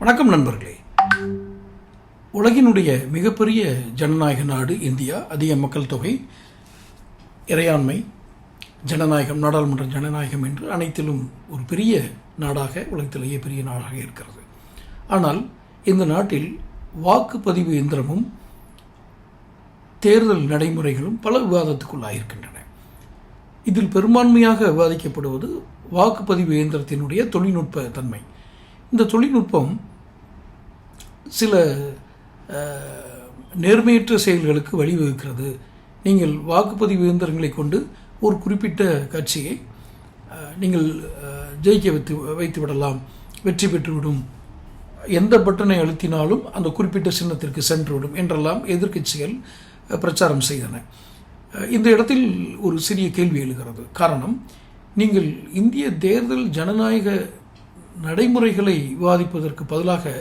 வணக்கம் நண்பர்களே. உலகினுடைய மிகப்பெரிய ஜனநாயக நாடு இந்தியா அதிக மக்கள் தொகை இறையாண்மை ஜனநாயகம் நாடாளுமன்ற ஜனநாயகம் என்று அனைத்திலும் ஒரு பெரிய நாடாக உலகத்திலேயே பெரிய நாடாக இருக்கிறது. ஆனால் இந்த நாட்டில் வாக்குப்பதிவு இயந்திரமும் தேர்தல் நடைமுறைகளும் பல விவாதத்துக்குள்ளாயிருக்கின்றன. இதில் பெரும்பான்மையாக விவாதிக்கப்படுவது வாக்குப்பதிவு இயந்திரத்தினுடைய தொழில்நுட்ப தன்மை. இந்த தொழில்நுட்பம் சில நேர்மையற்ற செயல்களுக்கு வழிவகுக்கிறது. நீங்கள் வாக்குப்பதிவு இயந்திரங்களை கொண்டு ஒரு குறிப்பிட்ட கட்சியை நீங்கள் ஜெயிக்க வைத்து வைத்து விடலாம் வெற்றி பெற்றுவிடும். எந்த பட்டனை அழுத்தினாலும் அந்த குறிப்பிட்ட சின்னத்திற்கு சென்றுவிடும் என்றெல்லாம் எதிர்க்கட்சிகள் பிரச்சாரம் செய்தன. இந்த இடத்தில் ஒரு சிறிய கேள்வி எழுகிறது. காரணம் நீங்கள் இந்திய தேர்தல் ஜனநாயக நடைமுறைகளை விவாதிப்பதற்கு பதிலாக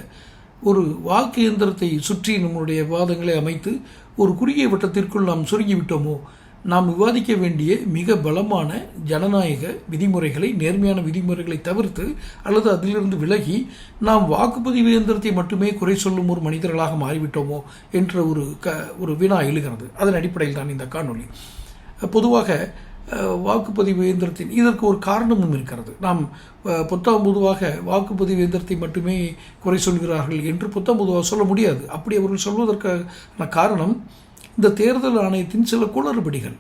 ஒரு வாக்கு இயந்திரத்தை சுற்றி நம்முடைய விவாதங்களை அமைத்து ஒரு குறுகிய வட்டத்திற்குள் நாம் சுருங்கிவிட்டோமோ நாம் விவாதிக்க வேண்டிய மிக பலமான ஜனநாயக விதிமுறைகளை நேர்மையான விதிமுறைகளை தவிர்த்து அல்லது அதிலிருந்து விலகி நாம் வாக்குப்பதிவு இயந்திரத்தை மட்டுமே குறை சொல்லும் ஒரு மனிதர்களாக மாறிவிட்டோமோ என்ற ஒரு க ஒரு வினா எழுகிறது. அதன் அடிப்படையில் தான் இந்த காணொளி. பொதுவாக வாக்குப்பதிவு இயந்திரத்தின் இதற்கு ஒரு காரணமும் இருக்கிறது. நாம் புத்தகம் பொதுவாக வாக்குப்பதிவு இயந்திரத்தை மட்டுமே குறை சொல்கிறார்கள் என்று புத்தகம் பொதுவாக சொல்ல முடியாது. அப்படி அவர்கள் சொல்வதற்கான காரணம் இந்த தேர்தல் ஆணையத்தின் சில குளறுபடிகள்.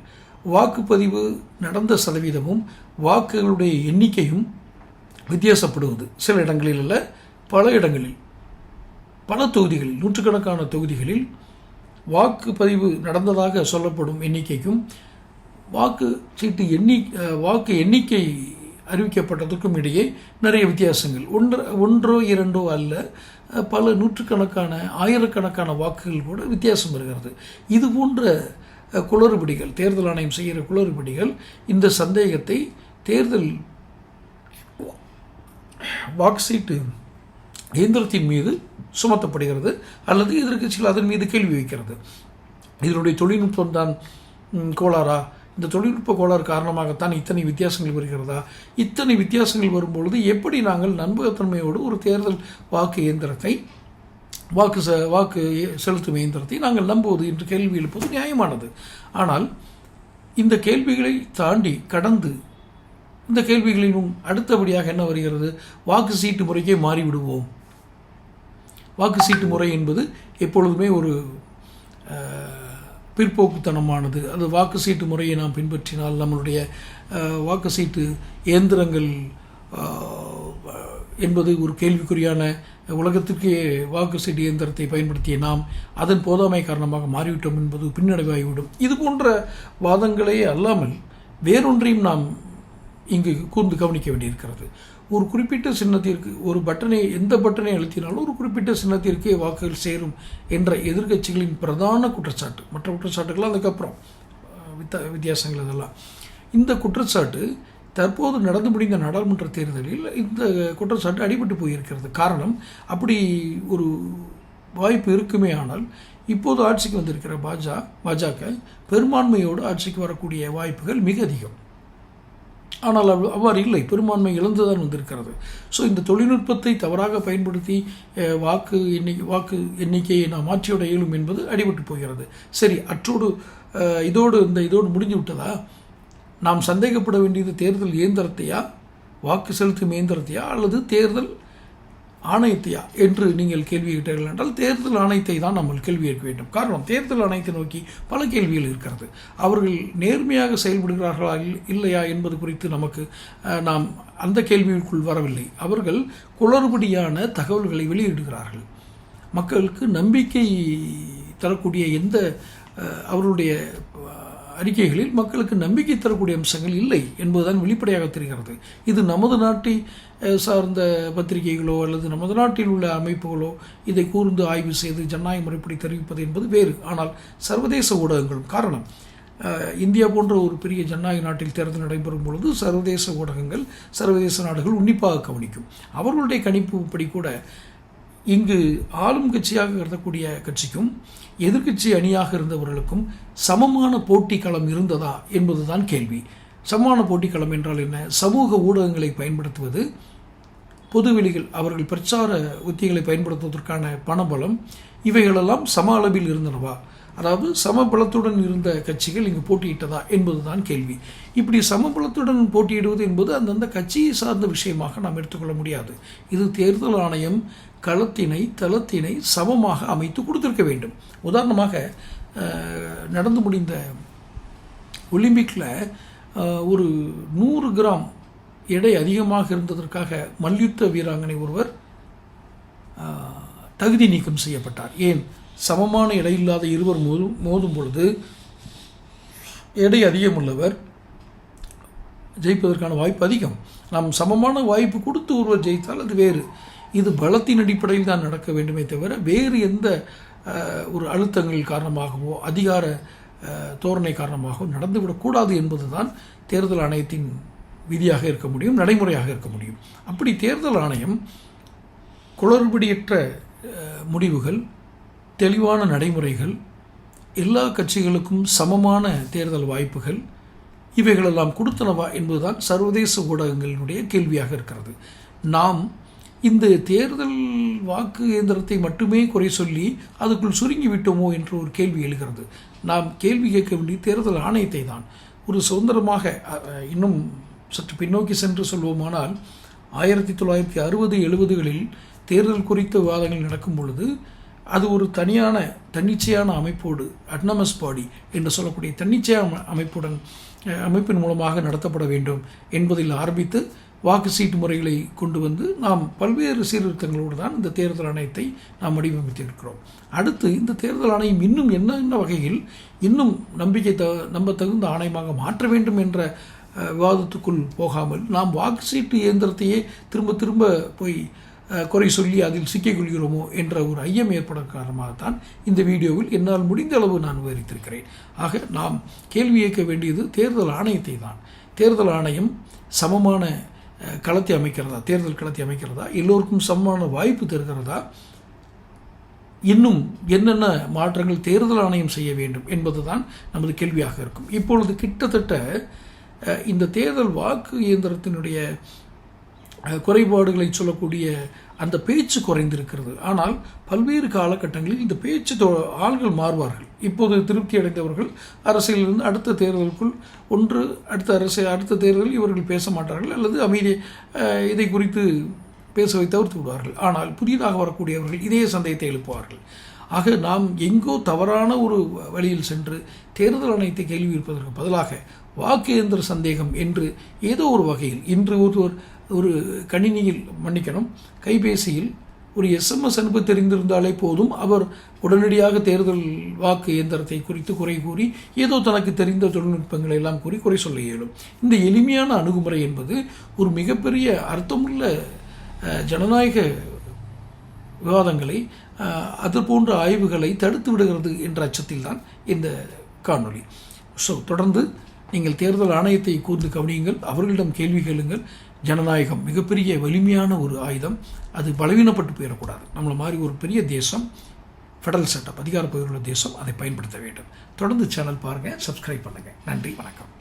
வாக்குப்பதிவு நடந்த சதவீதமும் வாக்குகளுடைய எண்ணிக்கையும் வித்தியாசப்படுவது. சில இடங்களில் அல்ல பல இடங்களில். பல தொகுதிகளில் நூற்றுக்கணக்கான தொகுதிகளில் வாக்குப்பதிவு நடந்ததாக சொல்லப்படும் எண்ணிக்கைக்கும் வாக்கு சீட்டு எண்ணி வாக்கு எண்ணிக்கை அறிவிக்கப்பட்டதற்கும் இடையே நிறைய வித்தியாசங்கள். ஒன்று ஒன்றோ இரண்டோ அல்ல பல நூற்றுக்கணக்கான ஆயிரக்கணக்கான வாக்குகள் கூட வித்தியாசம் வருகிறது. இது போன்ற குளறுபடிகள் தேர்தல் ஆணையம் செய்கிற குளறுபடிகள் இந்த சந்தேகத்தை தேர்தல் வாக்கு சீட்டு இயந்திரத்தின் மீது சுமத்தப்படுகிறது அல்லது எதிர்கட்சிகள் அதன் மீது கேள்வி வைக்கிறது. இதனுடைய தொழில்நுட்பம் தான் கோளாரா இந்த தொழில்நுட்ப கோளாறு காரணமாகத்தான் இத்தனை வித்தியாசங்கள் வருகிறதா? இத்தனை வித்தியாசங்கள் வரும்பொழுது எப்படி நாங்கள் நம்பகத்தன்மையோடு ஒரு தேர்தல் வாக்கு இயந்திரத்தை வாக்கு செ வாக்கு செலுத்தும் இயந்திரத்தை நாங்கள் நம்புவது என்று கேள்வி எழுப்பது நியாயமானது. ஆனால் இந்த கேள்விகளை தாண்டி கடந்து இந்த கேள்விகளிலும் அடுத்தபடியாக என்ன வருகிறது? வாக்கு சீட்டு முறைக்கே மாறிவிடுவோம். வாக்கு சீட்டு முறை என்பது எப்பொழுதுமே ஒரு பிற்போக்குத்தனமானது. அது வாக்கு சீட்டு முறையை நாம் பின்பற்றினால் நம்மளுடைய வாக்கு சீட்டு இயந்திரங்கள் என்பது ஒரு கேள்விக்குறியான உலகத்திற்கே வாக்கு சீட்டு இயந்திரத்தை பயன்படுத்திய நாம் அதன் போதாமை காரணமாக மாறிவிட்டோம் என்பது பின்னடைவாகிவிடும். இது போன்ற வாதங்களே அல்லாமல் வேறொன்றையும் நாம் இங்கு கூர்ந்து கவனிக்க வேண்டியிருக்கிறது. ஒரு குறிப்பிட்ட சின்னத்திற்கு ஒரு பட்டனை எந்த பட்டனை அழுத்தினாலும் ஒரு குறிப்பிட்ட சின்னத்திற்கே வாக்குகள் சேரும் என்ற எதிர்க்கட்சிகளின் பிரதான குற்றச்சாட்டு. மற்ற குற்றச்சாட்டுகள் அதுக்கப்புறம் வித்த வித்தியாசங்கள் இதெல்லாம் இந்த குற்றச்சாட்டு தற்போது நடந்து முடிந்த நாடாளுமன்ற தேர்தலில் இந்த குற்றச்சாட்டு அடிபட்டு போயிருக்கிறது. காரணம் அப்படி ஒரு வாய்ப்பு இருக்குமே ஆனால் இப்போது ஆட்சிக்கு வந்திருக்கிற பாஜக பாஜக பெரும்பான்மையோடு ஆட்சிக்கு வரக்கூடிய வாய்ப்புகள் மிக அதிகம். ஆனால் அவ் அவ்வாறு இல்லை. பெரும்பான்மை இழந்துதான் வந்திருக்கிறது. ஸோ இந்த தொழில்நுட்பத்தை தவறாக பயன்படுத்தி வாக்கு எண்ணிக்கை வாக்கு எண்ணிக்கையை நாம் மாற்றிவிட இயலும் என்பது அடிபட்டு போகிறது. சரி அற்றோடு இதோடு இந்த இதோடு முடிஞ்சு விட்டதா? நாம் சந்தேகப்பட வேண்டியது தேர்தல் இயந்திரத்தையா? வாக்கு செலுத்தும் இயந்திரத்தையா? அல்லது தேர்தல் ஆணையத்தையா என்று நீங்கள் கேள்வி கேட்டீர்கள் என்றால் தேர்தல் ஆணையத்தை தான் நம்ம கேள்வி கேட்க வேண்டும். காரணம் தேர்தல் ஆணையத்தை நோக்கி பல கேள்விகள் இருக்கிறது. அவர்கள் நேர்மையாக செயல்படுகிறார்களா இல்- இல்லையா என்பது குறித்து நமக்கு நாம் அந்த கேள்விக்குள் வரவில்லை. அவர்கள் குளறுபடியான தகவல்களை வெளியிடுகிறார்கள். மக்களுக்கு நம்பிக்கை தரக்கூடிய எந்த அவருடைய அறிக்கைகளில் மக்களுக்கு நம்பிக்கை தரக்கூடிய அம்சங்கள் இல்லை என்பதுதான் வெளிப்படையாக தெரிகிறது. இது நமது நாட்டை சார்ந்த பத்திரிகைகளோ அல்லது நமது நாட்டில் உள்ள அமைப்புகளோ இதை கூர்ந்து ஆய்வு செய்து ஜனநாயக முறைப்படி தெரிவிப்பது என்பது வேறு. ஆனால் சர்வதேச ஊடகங்களும் காரணம் இந்தியா போன்ற ஒரு பெரிய ஜனநாயக நாட்டில் தேர்தல் நடைபெறும் பொழுது சர்வதேச ஊடகங்கள் சர்வதேச நாடுகள் உன்னிப்பாக கவனிக்கும். அவர்களுடைய கணிப்புப்படி கூட இங்கு ஆளும் கட்சியாக கருதக்கூடிய கட்சிக்கும் எதிர்க்கட்சி அணியாக இருந்தவர்களுக்கும் சமமான போட்டி களம் இருந்ததா என்பதுதான் கேள்வி. சமமான போட்டி களம் என்றால் என்ன? சமூக ஊடகங்களை பயன்படுத்துவது பொதுவெளிகள் அவர்கள் பிரச்சார உத்திகளை பயன்படுத்துவதற்கான பணபலம் இவைகளெல்லாம் சம அளவில் இருந்தனவா? அதாவது சமபலத்துடன் இருந்த கட்சிகள் இங்கு போட்டியிட்டதா என்பதுதான் கேள்வி. இப்படி சமபலத்துடன் போட்டியிடுவது என்பது அந்தந்த கட்சியை சார்ந்த விஷயமாக நாம் எடுத்துக்கொள்ள முடியாது. இது தேர்தல் ஆணையம் களத்தினை தளத்தினை சமமாக அமைத்து கொடுத்திருக்க வேண்டும். உதாரணமாக நடந்து முடிந்த ஒலிம்பிக்கில் ஒரு நூறு கிராம் எடை அதிகமாக இருந்ததற்காக மல்யுத்த வீராங்கனை ஒருவர் தகுதி நீக்கம் செய்யப்பட்டார். ஏன்? சமமான இடையில்லாத இருவர் மோதும் மோதும் பொழுது எடை அதிகமுள்ளவர் ஜெயிப்பதற்கான வாய்ப்பு அதிகம். நாம் சமமான வாய்ப்பு கொடுத்து ஒருவர் ஜெயித்தால் அது வேறு. இது பலத்தின் அடிப்படையில் தான் நடக்க வேண்டுமே தவிர வேறு எந்த ஒரு அழுத்தங்கள் காரணமாகவோ அதிகார தோரணை காரணமாகவோ நடந்துவிடக்கூடாது என்பதுதான் தேர்தல் ஆணையத்தின் விதியாக இருக்க முடியும் நடைமுறையாக இருக்க முடியும். அப்படி தேர்தல் ஆணையம் குளறுபடியற்ற முடிவுகள் தெளிவான நடைமுறைகள் எல்லா கட்சிகளுக்கும் சமமான தேர்தல் வாய்ப்புகள் இவைகளெல்லாம் கொடுத்தனவா என்பதுதான் சர்வதேச ஊடகங்களினுடைய கேள்வியாக இருக்கிறது. நாம் இந்த தேர்தல் வாக்கு இயந்திரத்தை மட்டுமே குறை சொல்லி அதுக்குள் சுருங்கி விட்டோமோ என்ற ஒரு கேள்வி எழுகிறது. நாம் கேள்வி கேட்க வேண்டிய தேர்தல் ஆணையத்தை தான். ஒரு சுதந்திரமாக இன்னும் சற்று பின்னோக்கி சென்று சொல்வோமானால் ஆயிரத்தி தொள்ளாயிரத்தி அறுபது எழுபதுகளில் தேர்தல் குறித்த விவாதங்கள் நடக்கும் பொழுது அது ஒரு தனியான தன்னிச்சையான அமைப்போடு அட்னமஸ் பாடி என்று சொல்லக்கூடிய தன்னிச்சையான அமைப்புடன் அமைப்பின் மூலமாக நடத்தப்பட வேண்டும் என்பதில் ஆரம்பித்து வாக்கு சீட்டு முறைகளை கொண்டு வந்து நாம் பல்வேறு சீர்திருத்தங்களோடு தான் இந்த தேர்தல் ஆணையத்தை நாம் வடிவமைத்திருக்கிறோம். அடுத்து இந்த தேர்தல் ஆணையம் இன்னும் என்னென்ன வகையில் இன்னும் நம்பிக்கை த நம்ப தகுந்த ஆணையமாக மாற்ற வேண்டும் என்ற விவாதத்துக்குள் போகாமல் நாம் வாக்கு சீட்டு இயந்திரத்தையே திரும்ப திரும்ப போய் குறை சொல்லி அதில் சிக்கிக் கொள்கிறோமோ என்ற ஒரு ஐயம் ஏற்பட காரணமாகத்தான் இந்த வீடியோவில் என்னால் முடிந்த அளவு நான் விவரித்திருக்கிறேன். ஆக நாம் கேள்வி இயக்க வேண்டியது தேர்தல் ஆணையத்தை தான். தேர்தல் ஆணையம் சமமான களத்தை அமைக்கிறதா? தேர்தல் களத்தை அமைக்கிறதா? எல்லோருக்கும் சமமான வாய்ப்பு தருகிறதா? இன்னும் என்னென்ன மாற்றங்கள் தேர்தல் ஆணையம் செய்ய வேண்டும் என்பதுதான் நமது கேள்வியாக இருக்கும். இப்பொழுது கிட்டத்தட்ட இந்த தேர்தல் வாக்கு இயந்திரத்தினுடைய குறைபாடுகளை சொல்லக்கூடிய அந்த பேச்சு குறைந்திருக்கிறது. ஆனால் பல்வேறு காலகட்டங்களில் இந்த பேச்சு தொ- ஆள்கள் மாறுவார்கள். இப்போது திருப்தி அடைந்தவர்கள் அரசியலிருந்து அடுத்த தேர்தலுக்குள் ஒன்று அடுத்த அரசு அடுத்த தேர்தலில் இவர்கள் பேச மாட்டார்கள் அல்லது அமைதி இதை குறித்து பேசவை தவிர்த்து விடுவார்கள். ஆனால் புதிதாக வரக்கூடியவர்கள் இதே சந்தேகத்தை எழுப்புவார்கள். ஆக நாம் எங்கோ தவறான ஒரு வழியில் சென்று தேர்தல் ஆணையத்தை கேள்வி இருப்பதற்கு பதிலாக வாக்கு இயந்திர சந்தேகம் என்று ஏதோ ஒரு வகையில் இன்று ஒருவர் ஒரு கணினியில் மன்னிக்கணும். கைபேசியில் ஒரு எஸ்எம்எஸ் அனுப்ப தெரிந்திருந்தாலே போதும். அவர் உடனடியாக தேர்தல் வாக்கு இயந்திரத்தை குறித்து குறை கூறி ஏதோ தனக்கு தெரிந்த தொழில்நுட்பங்களை எல்லாம் கூறி குறை சொல்ல இயலும். இந்த எளிமையான அணுகுமுறை என்பது ஒரு மிகப்பெரிய அர்த்தமுள்ள ஜனநாயக விவாதங்களை அது போன்ற ஆய்வுகளை தடுத்து விடுகிறது என்ற அச்சத்தில் தான் இந்த காணொளி. ஸோ தொடர்ந்து நீங்கள் தேர்தல் ஆணையத்தை கூர்ந்து கவனியுங்கள். அவர்களிடம் கேள்வி கேளுங்கள். ஜனநாயகம் மிகப்பெரிய வலிமையான ஒரு ஆயுதம். அது பலவீனப்பட்டு போயிடக்கூடாது. நம்மளை மாதிரி ஒரு பெரிய தேசம் ஃபெடரல் செட்டப் அதிகாரப்பகிர்வுள்ள தேசம் அதை பயன்படுத்த வேண்டும். தொடர்ந்து சேனல் பாருங்கள் சப்ஸ்கிரைப் பண்ணுங்கள் நன்றி வணக்கம்.